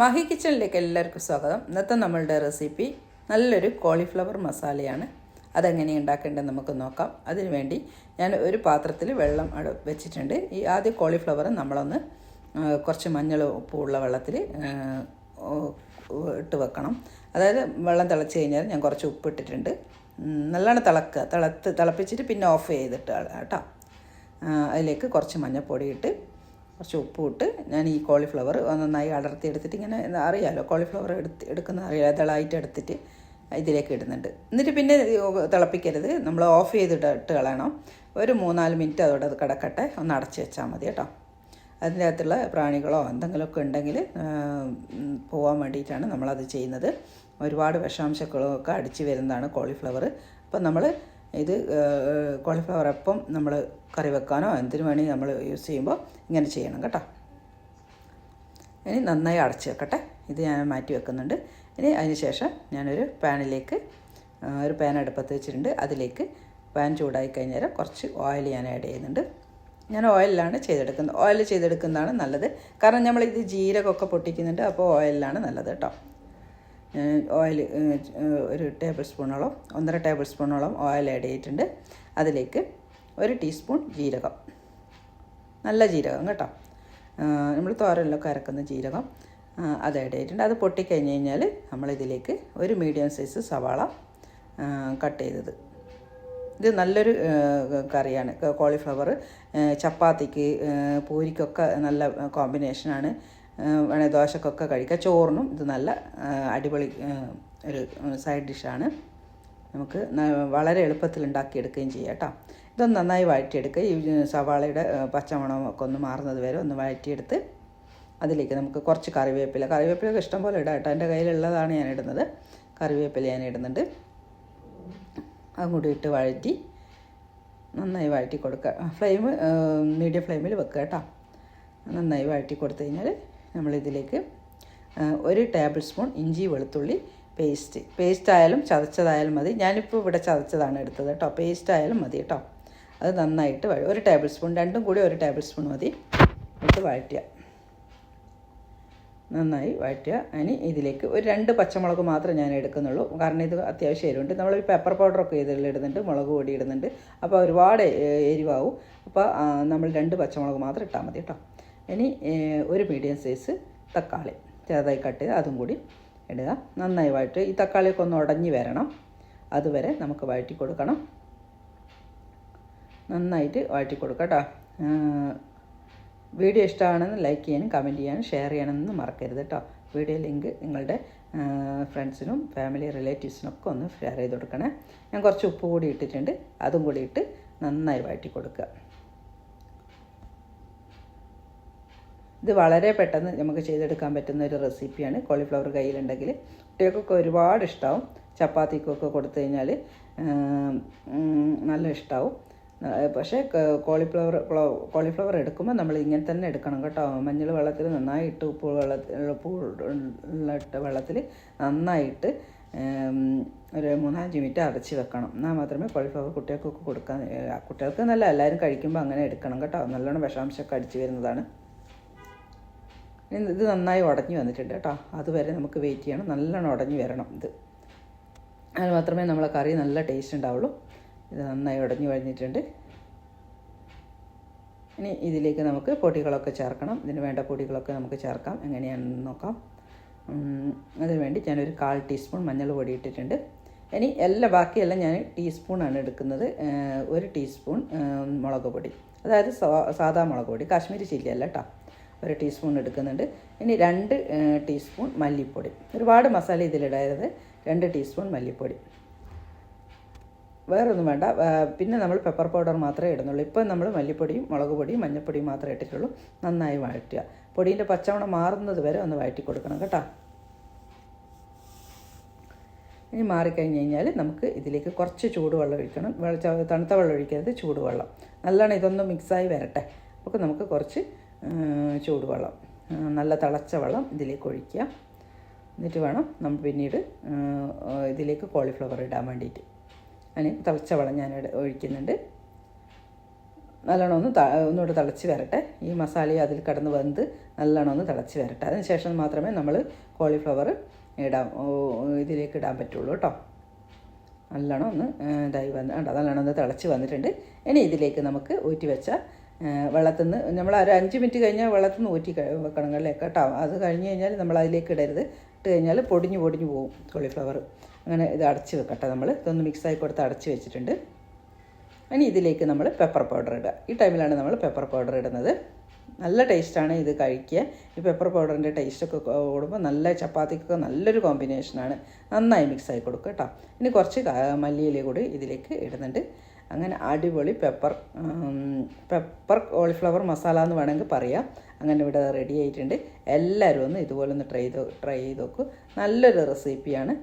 മാഹി കിച്ചണിലേക്ക് എല്ലാവർക്കും സ്വാഗതം. ഇന്നത്തെ നമ്മളുടെ റെസിപ്പി നല്ലൊരു കോളിഫ്ലവർ മസാലയാണ്. അതെങ്ങനെ ഉണ്ടാക്കേണ്ടത് നമുക്ക് നോക്കാം. അതിനുവേണ്ടി ഞാൻ ഒരു പാത്രത്തിൽ വെള്ളം വെച്ചിട്ടുണ്ട്. ഈ ആദ്യം കോളിഫ്ലവർ നമ്മളൊന്ന് കുറച്ച് മഞ്ഞൾ ഉപ്പുള്ള വെള്ളത്തിൽ ഇട്ട് വെക്കണം. അതായത് വെള്ളം തിളച്ച് കഴിഞ്ഞാൽ ഞാൻ കുറച്ച് ഉപ്പ് ഇട്ടിട്ടുണ്ട്. നല്ലോണം തിളക്കുക. തിളത്ത് തിളപ്പിച്ചിട്ട് പിന്നെ ഓഫ് ചെയ്തിട്ട് കേട്ടോ. അതിലേക്ക് കുറച്ച് മഞ്ഞൾപ്പൊടി ഇട്ട് കുറച്ച് ഉപ്പും ഇട്ട് ഞാൻ ഈ കോളിഫ്ലവർ നന്നായി അടർത്തി എടുത്തിട്ട് ഇങ്ങനെ അറിയാമല്ലോ കോളിഫ്ലവർ എടുത്ത് എടുക്കുന്ന അറിയാം ഇതളായിട്ട് എടുത്തിട്ട് ഇതിലേക്ക് ഇടുന്നുണ്ട്. എന്നിട്ട് പിന്നെ തിളപ്പിക്കരുത്. നമ്മൾ ഓഫ് ചെയ്തിട്ട് ഇട്ട് കളയണം. ഒരു മൂന്നാൽ മിനിറ്റ് അതോടെ അത് കിടക്കട്ടെ. ഒന്ന് അടച്ച് വെച്ചാൽ മതി കേട്ടോ. അതിന്റെ അകത്തുള്ള പ്രാണികളോ എന്തെങ്കിലുമൊക്കെ ഉണ്ടെങ്കിൽ പോകാൻ വേണ്ടിയിട്ടാണ് നമ്മളത് ചെയ്യുന്നത്. ഒരുപാട് വിഷാംശങ്ങളൊക്കെ അടിച്ച് വരുന്നതാണ് കോളിഫ്ലവർ. അപ്പം നമ്മൾ ഇത് കോളിഫ്ലവർ അപ്പം നമ്മൾ കറി വെക്കാനോ എന്തിനു വേണമെങ്കിൽ നമ്മൾ യൂസ് ചെയ്യുമ്പോൾ ഇങ്ങനെ ചെയ്യണം കേട്ടോ. ഇനി നന്നായി അടച്ച് വെക്കട്ടെ. ഇത് ഞാൻ മാറ്റി വെക്കുന്നുണ്ട്. ഇനി അതിന് ശേഷം ഞാനൊരു പാനിലേക്ക് ഒരു പാൻ അടുപ്പത്ത് വെച്ചിട്ടുണ്ട്. അതിലേക്ക് പാൻ ചൂടായി കഴിഞ്ഞാൽ കുറച്ച് ഓയിൽ ഞാൻ ആഡ് ചെയ്യുന്നുണ്ട്. ഞാൻ ഓയിലാണ് ചെയ്തെടുക്കുന്നത്. ഓയിൽ ചെയ്തെടുക്കുന്നതാണ് നല്ലത്. കാരണം നമ്മളിത് ജീരകമൊക്കെ പൊട്ടിക്കുന്നുണ്ട് അപ്പോൾ ഓയിലാണ് നല്ലത് കേട്ടോ. ഓയിൽ ഒരു ടേബിൾ സ്പൂണോളം ഒന്നര ടേബിൾ സ്പൂണോളം ഓയിൽ ആഡ് ചെയ്തിട്ടുണ്ട്. അതിലേക്ക് ഒരു ടീസ്പൂൺ ജീരകം. നല്ല ജീരകം കേട്ടോ. നമ്മൾ തോരനിലൊക്കെ അരക്കുന്ന ജീരകം അത് ആഡ് ചെയ്തിട്ടുണ്ട്. അത് പൊട്ടിക്കഴിഞ്ഞ് കഴിഞ്ഞാൽ നമ്മളിതിലേക്ക് ഒരു മീഡിയം സൈസ് സവാള കട്ട് ചെയ്തത്. ഇത് നല്ലൊരു കറിയാണ്. കോളിഫ്ലവർ ചപ്പാത്തിക്ക് പൂരിക്കൊക്കെ നല്ല കോമ്പിനേഷനാണ്. വേണേൽ ദോശക്കൊക്കെ കഴിക്കാം. ചോറിനും ഇത് നല്ല അടിപൊളി ഒരു സൈഡ് ഡിഷാണ്. നമുക്ക് വളരെ എളുപ്പത്തിൽ ഉണ്ടാക്കിയെടുക്കുകയും ചെയ്യാം കേട്ടോ. ഇതൊന്ന് നന്നായി വഴറ്റിയെടുക്കുക. ഈ സവാളയുടെ പച്ചമണം പച്ചമണമൊക്കെ ഒന്ന് മാറുന്നത് വരെ ഒന്ന് വഴറ്റിയെടുത്ത് അതിലേക്ക് നമുക്ക് കുറച്ച് കറിവേപ്പില. കറിവേപ്പിലൊക്കെ ഇഷ്ടം പോലെ ഇടാം കേട്ടോ. എന്റെ കയ്യിലുള്ളതാണ് ഞാൻ ഇടുന്നത്. കറിവേപ്പില ഞാൻ ഇടുന്നുണ്ട്. അതും കൂടി ഇട്ട് വഴറ്റി നന്നായി വഴറ്റി കൊടുക്കുക. ഫ്ലെയിം മീഡിയം ഫ്ലെയിമിൽ വെക്കുക കേട്ടോ. നന്നായി വഴറ്റി കൊടുത്തു കഴിഞ്ഞാൽ നമ്മളിതിലേക്ക് ഒരു ടേബിൾ സ്പൂൺ ഇഞ്ചി വെളുത്തുള്ളി പേസ്റ്റ്. പേസ്റ്റ് ആയാലും ചതച്ചതായാലും മതി. ഞാനിപ്പോൾ ഇവിടെ ചതച്ചതാണ് എടുത്തത് കേട്ടോ. പേസ്റ്റ് ആയാലും മതി കേട്ടോ. അത് നന്നായിട്ട് വഴ ഒരു ടേബിൾ സ്പൂൺ രണ്ടും കൂടി ഒരു ടേബിൾ സ്പൂൺ മതി. ഇട്ട് വഴറ്റുക. നന്നായി വഴറ്റുക. ഇനി ഇതിലേക്ക് ഒരു രണ്ട് പച്ചമുളക് മാത്രം ഞാൻ എടുക്കുന്നുള്ളൂ. കാരണം ഇത് അത്യാവശ്യം എരിവുണ്ട്. നമ്മൾ ഈ പെപ്പർ പൗഡറൊക്കെ ഇതിൽ ഇടുന്നുണ്ട്. മുളക് പൊടി ഇടുന്നുണ്ട്. അപ്പോൾ ഒരുപാട് എരിവാകും അപ്പോൾ നമ്മൾ രണ്ട് പച്ചമുളക് മാത്രം ഇട്ടാൽ മതി കേട്ടോ. ഇനി ഒരു മീഡിയം സൈസ് തക്കാളി ചെറുതായി കട്ട് ചെയ്ത് അതും കൂടി ഇടുക. നന്നായി വഴറ്റി ഈ തക്കാളിയൊക്കെ ഒന്ന് ഉടഞ്ഞു വരണം. അതുവരെ നമുക്ക് വഴറ്റി കൊടുക്കണം. നന്നായിട്ട് വഴറ്റി കൊടുക്കുക വീഡിയോ ഇഷ്ടമാണെന്ന് ലൈക്ക് ചെയ്യാനും കമന്റ് ചെയ്യാനും ഷെയർ ചെയ്യണമെന്ന് മറക്കരുത് കേട്ടോ. വീഡിയോ ലിങ്ക് നിങ്ങളുടെ ഫ്രണ്ട്സിനും ഫാമിലി റിലേറ്റീവ്സിനൊക്കെ ഒന്ന് ഷെയർ ചെയ്ത് കൊടുക്കണേ. ഞാൻ കുറച്ച് ഉപ്പ് കൂടി ഇട്ടിട്ടുണ്ട്. അതും കൂടി ഇട്ട് നന്നായി വഴറ്റി കൊടുക്കുക. ഇത് വളരെ പെട്ടെന്ന് നമുക്ക് ചെയ്തെടുക്കാൻ പറ്റുന്ന ഒരു റെസിപ്പിയാണ്. കോളിഫ്ലവർ കയ്യിലുണ്ടെങ്കിൽ കുട്ടികൾക്കൊക്കെ ഒരുപാട് ഇഷ്ടമാവും ചപ്പാത്തിക്കൊക്കെ കൊടുത്തു കഴിഞ്ഞാൽ നല്ല ഇഷ്ടമാവും പക്ഷേ കോളിഫ്ലവർ കോളിഫ്ലവർ എടുക്കുമ്പോൾ നമ്മൾ ഇങ്ങനെ തന്നെ എടുക്കണം കേട്ടോ. മഞ്ഞൾ വെള്ളത്തിൽ നന്നായിട്ട് ഉപ്പ് വെള്ളത്തിൽ ഉപ്പ് ഇട്ട വെള്ളത്തിൽ നന്നായിട്ട് ഒരു മൂന്നാലഞ്ച് മിനിറ്റ് അടച്ച് വെക്കണം. എന്നാൽ മാത്രമേ കോളിഫ്ലവർ കുട്ടികൾക്കൊക്കെ കൊടുക്കാൻ കുട്ടികൾക്ക് നല്ല എല്ലാവരും കഴിക്കുമ്പോൾ അങ്ങനെ എടുക്കണം കേട്ടോ. നല്ലോണം വിഷാംശമൊക്കെ അടിച്ച് വരുന്നതാണ്. ഇത് നന്നായി ഉടഞ്ഞു വന്നിട്ടുണ്ട് കേട്ടോ. അതുവരെ നമുക്ക് വെയിറ്റ് ചെയ്യണം. നല്ലോണം ഉടഞ്ഞു വരണം ഇത്. അത് മാത്രമേ നമ്മളെ കറി നല്ല ടേസ്റ്റ് ഉണ്ടാവുള്ളൂ. ഇത് നന്നായി ഉടഞ്ഞു കഴിഞ്ഞിട്ടുണ്ട് ഇനി ഇതിലേക്ക് നമുക്ക് പൊടികളൊക്കെ ചേർക്കണം. ഇതിന് വേണ്ട പൊടികളൊക്കെ നമുക്ക് ചേർക്കാം. എങ്ങനെയാണെന്ന് നോക്കാം. അതിന് വേണ്ടി ഞാനൊരു കാൽ ടീസ്പൂൺ മഞ്ഞൾ പൊടി ഇട്ടിട്ടുണ്ട്. ഇനി എല്ലാ ബാക്കിയെല്ലാം ഞാൻ ടീസ്പൂണാണ് എടുക്കുന്നത്. ഒരു ടീസ്പൂൺ മുളക് പൊടി. അതായത് സാധാ മുളക് പൊടി. കാശ്മീരി ചില്ലി അല്ല കേട്ടോ. ഒരു ടീസ്പൂൺ എടുക്കുന്നുണ്ട്. ഇനി രണ്ട് ടീസ്പൂൺ മല്ലിപ്പൊടി. ഒരുപാട് മസാല ഇതിലിടരുത്. രണ്ട് ടീസ്പൂൺ മല്ലിപ്പൊടി. വേറൊന്നും വേണ്ട. പിന്നെ നമ്മൾ പെപ്പർ പൗഡർ മാത്രമേ ഇടുന്നുള്ളൂ. ഇപ്പം നമ്മൾ മല്ലിപ്പൊടിയും മുളക് പൊടിയും മഞ്ഞൾപ്പൊടിയും മാത്രമേ ഇട്ടിട്ടുള്ളൂ. നന്നായി വഴറ്റുക. പൊടീന്റെ പച്ചമണം മാറുന്നത് വരെ ഒന്ന് വഴറ്റി കൊടുക്കണം കേട്ടോ. ഇനി മാറിക്കഴിഞ്ഞ് കഴിഞ്ഞാൽ നമുക്ക് ഇതിലേക്ക് കുറച്ച് ചൂടുവെള്ളം ഒഴിക്കണം. തണുത്ത വെള്ളം ഒഴിക്കരുത് ചൂടുവെള്ളം. നല്ലോണം ഇതൊന്ന് മിക്സായി വരട്ടെ. അപ്പോൾ നമുക്ക് കുറച്ച് ചൂടുവെള്ളം. നല്ല തിളച്ച വെള്ളം ഇതിലേക്ക് ഒഴിക്കുക. എന്നിട്ട് വേണം നമ്മൾ പിന്നീട് ഇതിലേക്ക് കോളിഫ്ലവർ ഇടാൻ വേണ്ടിയിട്ട്. അതിന് തിളച്ച വെള്ളം ഞാൻ ഒഴിക്കുന്നുണ്ട്. നല്ലോണം ഒന്ന് ഒന്നുകൂടെ തിളച്ച് വരട്ടെ. ഈ മസാല അതിൽ കിടന്ന് വെന്ത് നല്ലോണം ഒന്ന് തിളച്ച് വരട്ടെ. അതിനുശേഷം മാത്രമേ നമ്മൾ കോളിഫ്ലവർ ഇടാം ഇതിലേക്ക് ഇടാൻ പറ്റുള്ളൂ കേട്ടോ. നല്ലോണം ഒന്ന് ഇതായി വന്ന് കേട്ടോ നല്ലോണം ഒന്ന് തിളച്ച് വന്നിട്ടുണ്ട്. ഇനി ഇതിലേക്ക് നമുക്ക് ഊറ്റി വെച്ച വെള്ളത്തിൽ നിന്ന് നമ്മൾ ഒരു അഞ്ച് മിനിറ്റ് കഴിഞ്ഞാൽ വെള്ളത്തിൽ നിന്ന് ഊറ്റി വെക്കണം അല്ലേ? കേട്ടോ? അത് കഴിഞ്ഞ് കഴിഞ്ഞാൽ നമ്മൾ അതിലേക്ക് ഇടരുത്. ഇട്ട് കഴിഞ്ഞാൽ പൊടിഞ്ഞ് പൊടിഞ്ഞ് പോകും കോളിഫ്ലവർ അങ്ങനെ ഇത് അടച്ച് വെക്കട്ടെ നമ്മൾ ഇതൊന്ന് മിക്സായി കൊടുത്ത് അടച്ച് വെച്ചിട്ടുണ്ട്. ഇനി ഇതിലേക്ക് നമ്മൾ പെപ്പർ പൗഡർ ഇടുക. ഈ ടൈമിലാണ് നമ്മൾ പെപ്പർ പൗഡർ ഇടുന്നത്. നല്ല ടേസ്റ്റാണ് ഇത് കഴിക്കുക. ഈ പെപ്പർ പൗഡറിന്റെ ടേസ്റ്റൊക്കെ കൂടുമ്പോൾ നല്ല ചപ്പാത്തിക്കൊക്കെ നല്ലൊരു കോമ്പിനേഷനാണ് നന്നായി മിക്സായി കൊടുക്കുക കേട്ടോ. ഇനി കുറച്ച് മല്ലിയിലെ കൂടി ഇതിലേക്ക് ഇടുന്നുണ്ട്. അങ്ങനെ അടിപൊളി പെപ്പർ പെപ്പർ കോളിഫ്ലവർ മസാല എന്ന് വേണമെങ്കിൽ പറയാം. അങ്ങനെ ഇവിടെ റെഡി ആയിട്ടുണ്ട്. എല്ലാവരും ഒന്ന് ഇതുപോലെ ഒന്ന് ട്രൈ ചെയ്ത് ട്രൈ ചെയ്ത് നോക്കൂ നല്ലൊരു റെസിപ്പിയാണ്